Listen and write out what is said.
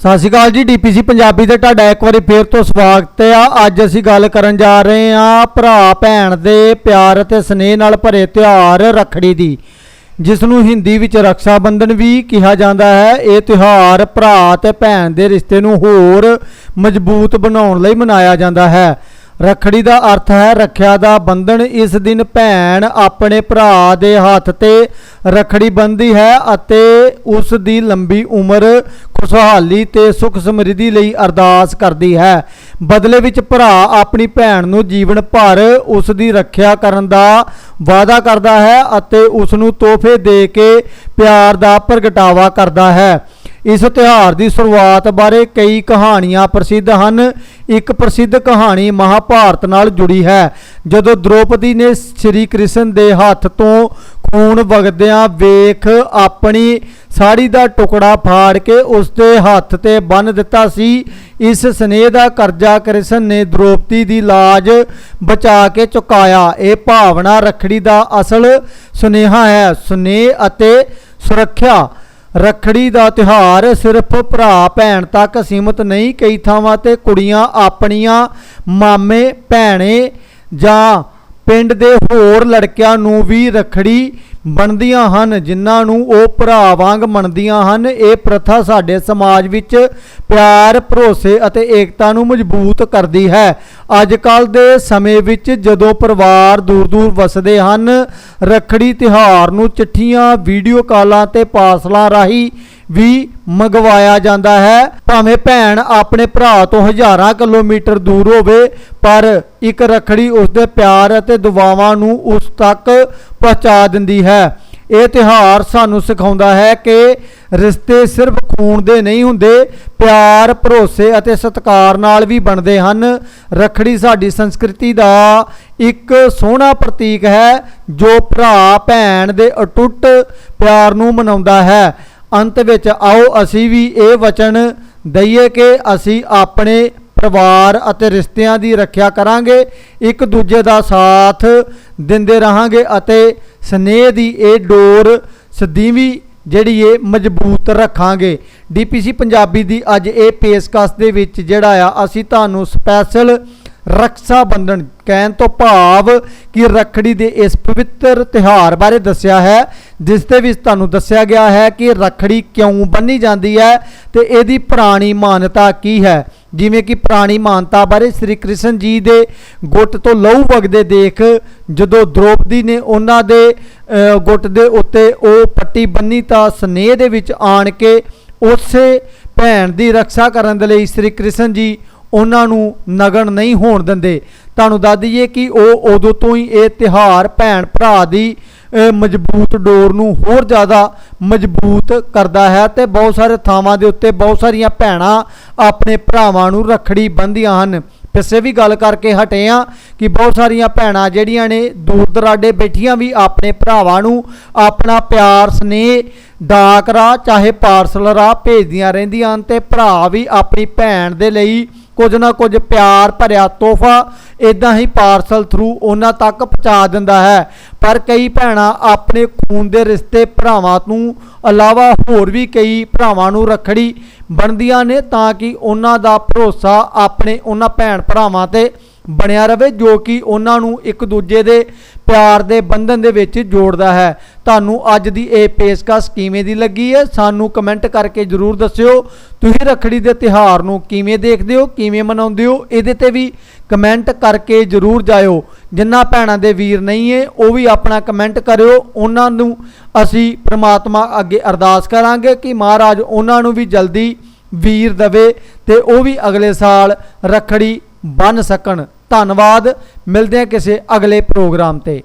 ਸਤਿ ਸ਼੍ਰੀ ਅਕਾਲ ਜੀ ਡੀਪੀਸੀ ਪੰਜਾਬੀ 'ਤੇ ਤੁਹਾਡਾ ਇੱਕ ਵਾਰੀ ਫੇਰ ਤੋਂ ਸਵਾਗਤ ਆ, ਅੱਜ ਅਸੀਂ ਗੱਲ ਕਰਨ ਜਾ ਰਹੇ ਹਾਂ ਭਰਾ, ਭੈਣ ਦੇ ਪਿਆਰ ਅਤੇ ਸਨੇਹ ਨਾਲ ਭਰੇ ਤਿਉਹਾਰ ਰੱਖੜੀ ਦੀ, ਜਿਸ ਨੂੰ ਹਿੰਦੀ ਵਿੱਚ ਰੱਖਿਆ ਬੰਧਨ ਵੀ ਕਿਹਾ ਜਾਂਦਾ ਹੈ। ਇਹ ਤਿਉਹਾਰ ਭਰਾ ਤੇ ਭੈਣ ਦੇ ਰਿਸ਼ਤੇ ਨੂੰ ਹੋਰ ਮਜ਼ਬੂਤ ਬਣਾਉਣ ਲਈ ਮਨਾਇਆ ਜਾਂਦਾ ਹੈ। ਰੱਖੜੀ ਦਾ ਅਰਥ ਹੈ ਰੱਖਿਆ ਦਾ ਬੰਧਨ। ਇਸ ਦਿਨ ਭੈਣ ਆਪਣੇ ਭਰਾ ਦੇ ਹੱਥ ਤੇ ਰੱਖੜੀ ਬੰਨ੍ਹਦੀ ਹੈ ਅਤੇ ਉਸ ਦੀ ਲੰਬੀ ਉਮਰ, ਖੁਸ਼ਹਾਲੀ ਤੇ ਸੁਖ ਸਮਰਿੱਧੀ ਲਈ ਅਰਦਾਸ ਕਰਦੀ ਹੈ। ਬਦਲੇ ਵਿੱਚ ਭਰਾ ਆਪਣੀ ਭੈਣ ਨੂੰ ਜੀਵਨ ਭਰ ਉਸ ਦੀ ਰੱਖਿਆ ਕਰਨ ਦਾ ਵਾਅਦਾ ਕਰਦਾ ਹੈ ਅਤੇ ਉਸ ਨੂੰ ਤੋਹਫੇ ਦੇ ਕੇ ਪਿਆਰ ਦਾ ਪ੍ਰਗਟਾਵਾ ਕਰਦਾ ਹੈ। ਇਸ ਤਿਉਹਾਰ ਦੀ ਸ਼ੁਰੂਆਤ ਬਾਰੇ ਕਈ ਕਹਾਣੀਆਂ ਪ੍ਰਸਿੱਧ ਹਨ। ਇੱਕ ਪ੍ਰਸਿੱਧ ਕਹਾਣੀ ਮਹਾਭਾਰਤ ਨਾਲ ਜੁੜੀ ਹੈ। ਜਦੋਂ ਦ੍ਰੋਪਦੀ ਨੇ ਸ੍ਰੀ ਕ੍ਰਿਸ਼ਨ ਦੇ ਹੱਥ ਤੋਂ ਖੂਨ ਵਗਦਿਆਂ ਵੇਖ ਆਪਣੀ ਸਾੜੀ ਦਾ ਟੁਕੜਾ ਫਾੜ ਕੇ ਉਸ ਦੇ ਹੱਥ ਤੇ ਬੰਨ ਦਿੱਤਾ ਸੀ, ਇਸ ਸਨੇਹ ਦਾ ਕਰਜ਼ਾ ਕ੍ਰਿਸ਼ਨ ਨੇ ਦ੍ਰੋਪਦੀ ਦੀ ਲਾਜ ਬਚਾ ਕੇ ਚੁਕਾਇਆ। ਇਹ ਭਾਵਨਾ ਰੱਖੜੀ ਦਾ ਅਸਲ ਸੁਨੇਹਾ ਹੈ। ਸੁਨੇਹ ਅਤੇ ਸੁਰੱਖਿਆ। ਰੱਖੜੀ ਦਾ ਤਿਉਹਾਰ ਸਿਰਫ ਭਰਾ, ਭੈਣ ਤੱਕ ਸੀਮਿਤ ਨਹੀਂ, ਕਈ ਥਾਵਾਂ ਤੇ ਕੁੜੀਆਂ ਆਪਣੀਆਂ ਮਾਮੇ, ਭੈਣੇ ਜਾਂ ਪਿੰਡ ਦੇ ਹੋਰ ਲੜਕਿਆਂ ਨੂੰ ਵੀ ਰੱਖੜੀ ਬਣਦੀਆਂ ਹਨ, ਜਿਨ੍ਹਾਂ ਨੂੰ ਉਹ ਭਰਾ ਵਾਂਗ ਮੰਨਦੀਆਂ ਹਨ। ਇਹ ਪ੍ਰਥਾ ਸਾਡੇ ਸਮਾਜ ਵਿੱਚ ਪਿਆਰ, ਭਰੋਸੇ ਅਤੇ ਏਕਤਾ ਨੂੰ ਮਜ਼ਬੂਤ ਕਰਦੀ ਹੈ। ਅੱਜ ਕੱਲ ਦੇ ਸਮੇਂ ਵਿੱਚ ਜਦੋਂ ਪਰਿਵਾਰ ਦੂਰ ਦੂਰ ਵਸਦੇ ਹਨ, ਰੱਖੜੀ ਤਿਉਹਾਰ ਨੂੰ ਚਿੱਠੀਆਂ, ਵੀਡੀਓ ਕਾਲਾਂ ਤੇ ਪਾਰਸਲਾਂ ਰਾਹੀਂ ਵੀ ਮੰਗਵਾਇਆ ਜਾਂਦਾ ਹੈ। ਭਾਵੇਂ ਭੈਣ ਆਪਣੇ ਭਰਾ ਤੋਂ ਹਜ਼ਾਰਾਂ ਕਿਲੋਮੀਟਰ ਦੂਰ ਹੋਵੇ, ਪਰ ਇੱਕ ਰੱਖੜੀ ਉਸਦੇ ਪਿਆਰ ਅਤੇ ਦੁਆਵਾਂ ਨੂੰ ਉਸ ਤੱਕ ਪਹੁੰਚਾ ਦਿੰਦੀ ਹੈ। ਇਹ ਤਿਉਹਾਰ ਸਾਨੂੰ ਸਿਖਾਉਂਦਾ ਹੈ ਕਿ ਰਿਸ਼ਤੇ ਸਿਰਫ ਖੂਨ ਦੇ ਨਹੀਂ ਹੁੰਦੇ, ਪਿਆਰ, ਭਰੋਸੇ ਅਤੇ ਸਤਿਕਾਰ ਨਾਲ ਵੀ ਬਣਦੇ ਹਨ। ਰੱਖੜੀ ਸਾਡੀ ਸੰਸਕ੍ਰਿਤੀ ਦਾ ਇੱਕ ਸੋਹਣਾ ਪ੍ਰਤੀਕ ਹੈ, ਜੋ ਭਰਾ, ਭੈਣ ਦੇ ਅਟੁੱਟ ਪਿਆਰ ਨੂੰ ਮਨਾਉਂਦਾ ਹੈ। ਅੰਤ ਵਿੱਚ ਆਓ, ਅਸੀਂ ਵੀ ਇਹ ਵਚਨ ਦਈਏ ਕਿ ਅਸੀਂ ਆਪਣੇ ਪਰਿਵਾਰ ਅਤੇ ਰਿਸ਼ਤਿਆਂ ਦੀ ਰੱਖਿਆ ਕਰਾਂਗੇ, ਇੱਕ ਦੂਜੇ ਦਾ ਸਾਥ ਦਿੰਦੇ ਰਹਾਂਗੇ ਅਤੇ ਸਨੇਹ ਦੀ ਇਹ ਡੋਰ ਸਦੀਵੀ ਜਿਹੜੀ ਇਹ ਮਜ਼ਬੂਤ ਰੱਖਾਂਗੇ। ਡੀਪੀਸੀ ਪੰਜਾਬੀ ਦੀ ਅੱਜ ਇਹ ਪੇਸ਼ਕਸ਼ ਦੇ ਵਿੱਚ ਜਿਹੜਾ ਆ, ਅਸੀਂ ਤੁਹਾਨੂੰ ਸਪੈਸ਼ਲ ਰਕਸ਼ਾ ਬੰਧਨ ਕਹਿਣ ਤੋਂ ਭਾਵ ਕਿ ਰੱਖੜੀ ਦੇ ਇਸ ਪਵਿੱਤਰ ਤਿਉਹਾਰ ਬਾਰੇ ਦੱਸਿਆ ਹੈ, ਜਿਸ ਦੇ ਵਿੱਚ ਤੁਹਾਨੂੰ ਦੱਸਿਆ ਗਿਆ ਹੈ ਕਿ ਰੱਖੜੀ ਕਿਉਂ ਬੰਨੀ ਜਾਂਦੀ ਹੈ ਤੇ ਇਹਦੀ ਪੁਰਾਣੀ ਮਾਨਤਾ ਕੀ ਹੈ। ਜਿਵੇਂ ਕਿ ਪੁਰਾਣੀ ਮਾਨਤਾ ਬਾਰੇ ਸ੍ਰੀ ਕ੍ਰਿਸ਼ਨ ਜੀ ਦੇ ਗੁੱਟ ਤੋਂ ਲਹੂ ਵਗਦੇ ਦੇਖ ਜਦੋਂ ਦ੍ਰੋਪਦੀ ਨੇ ਉਹਨਾਂ ਦੇ ਗੁੱਟ ਦੇ ਉੱਤੇ ਉਹ ਪੱਟੀ ਬੰਨੀ ਤਾਂ ਸਨੇਹ ਦੇ ਵਿੱਚ ਆਣ ਕੇ ਉਸੇ ਭੈਣ ਦੀ ਰੱਖਿਆ ਕਰਨ ਦੇ ਲਈ ਸ੍ਰੀ ਕ੍ਰਿਸ਼ਨ ਜੀ ਉਹਨਾਂ ਨੂੰ ਨਗਨ ਨਹੀਂ ਹੋਣ ਦਿੰਦੇ। ਤੁਹਾਨੂੰ ਦੱਸ ਦਈਏ ਕਿ ਉਹ ਉਦੋਂ ਤੋਂ ਹੀ ਇਹ ਤਿਹਾਰ ਭੈਣ ਭਰਾ ਦੀ ਮਜ਼ਬੂਤ ਡੋਰ ਨੂੰ ਹੋਰ ਜ਼ਿਆਦਾ ਮਜ਼ਬੂਤ ਕਰਦਾ ਹੈ ਤੇ ਬਹੁਤ ਸਾਰੇ ਥਾਵਾਂ ਦੇ ਉੱਤੇ ਬਹੁਤ ਸਾਰੀਆਂ ਭੈਣਾਂ ਆਪਣੇ ਭਰਾਵਾਂ ਨੂੰ ਰੱਖੜੀ ਬੰਨ੍ਹਦੀਆਂ ਹਨ। ਪਿੱਛੇ ਵੀ ਗੱਲ ਕਰਕੇ ਹਟੇ ਆ ਕਿ ਬਹੁਤ ਸਾਰੀਆਂ ਭੈਣਾਂ ਜਿਹੜੀਆਂ ਨੇ ਦੂਰ ਦਰਾਡੇ ਬੈਠੀਆਂ ਵੀ ਆਪਣੇ ਭਰਾਵਾਂ ਨੂੰ ਆਪਣਾ ਪਿਆਰ, ਸਨੇਹ ਡਾਕ ਰਾਹ ਚਾਹੇ ਪਾਰਸਲ ਰਾਹ ਭੇਜਦੀਆਂ ਰਹਿੰਦੀਆਂ ਹਨ ਤੇ ਭਰਾ ਵੀ ਆਪਣੀ ਭੈਣ ਦੇ ਲਈ ਕੁਝ ਨਾ ਕੁਝ ਪਿਆਰ ਭਰਿਆ ਤੋਹਫਾ ਇਦਾਂ ਹੀ ਪਾਰਸਲ ਥਰੂ ਉਹਨਾਂ ਤੱਕ ਪਹੁੰਚਾ ਦਿੰਦਾ ਹੈ। ਪਰ ਕਈ ਭੈਣਾਂ ਆਪਣੇ ਖੂਨ ਦੇ ਰਿਸ਼ਤੇ ਭਰਾਵਾਂ ਨੂੰ ਇਲਾਵਾ ਹੋਰ ਵੀ ਕਈ ਭਰਾਵਾਂ ਨੂੰ ਰੱਖੜੀ ਬਣਦੀਆਂ ਨੇ ਤਾਂ ਕਿ ਉਹਨਾਂ ਦਾ ਭਰੋਸਾ ਆਪਣੇ ਉਹਨਾਂ ਭੈਣ ਭਰਾਵਾਂ ਤੇ ਬਣਿਆ ਰਵੇ, ਜੋ ਕਿ ਉਹਨਾਂ ਨੂੰ ਇੱਕ ਦੂਜੇ ਦੇ ਪਿਆਰ ਦੇ ਬੰਧਨ ਦੇ ਵਿੱਚ ਜੋੜਦਾ ਹੈ। ਤੁਹਾਨੂੰ ਅੱਜ ਦੀ ਇਹ ਪੇਸ਼ਕਸ਼ ਕਿਵੇਂ ਦੀ ਲੱਗੀ ਹੈ? ਸਾਨੂੰ ਕਮੈਂਟ ਕਰਕੇ ਜਰੂਰ ਦੱਸਿਓ। ਤੁਸੀਂ ਰੱਖੜੀ ਦੇ ਤਿਹਾਰ ਨੂੰ ਕਿਵੇਂ ਦੇਖਦੇ ਹੋ, ਕਿਵੇਂ ਮਨਾਉਂਦੇ ਹੋ, ਇਹਦੇ ਤੇ ਵੀ ਕਮੈਂਟ ਕਰਕੇ ਜਰੂਰ ਜਾਇਓ। ਜਿੰਨਾ ਭੈਣਾਂ ਦੇ ਵੀਰ ਨਹੀਂ ਹੈ, ਉਹ ਵੀ ਆਪਣਾ ਕਮੈਂਟ ਕਰਿਓ। ਉਹਨਾਂ ਨੂੰ ਅਸੀਂ ਪ੍ਰਮਾਤਮਾ ਅੱਗੇ ਅਰਦਾਸ ਕਰਾਂਗੇ ਕਿ ਮਹਾਰਾਜ ਉਹਨਾਂ ਨੂੰ ਵੀ ਜਲਦੀ ਵੀਰ ਦਵੇ ਤੇ ਉਹ ਵੀ ਅਗਲੇ ਸਾਲ ਰੱਖੜੀ ਬਣ ਸਕਣ। ਧੰਨਵਾਦ। ਮਿਲਦੇ ਹਾਂ ਕਿਸੇ ਅਗਲੇ ਪ੍ਰੋਗਰਾਮ ਤੇ।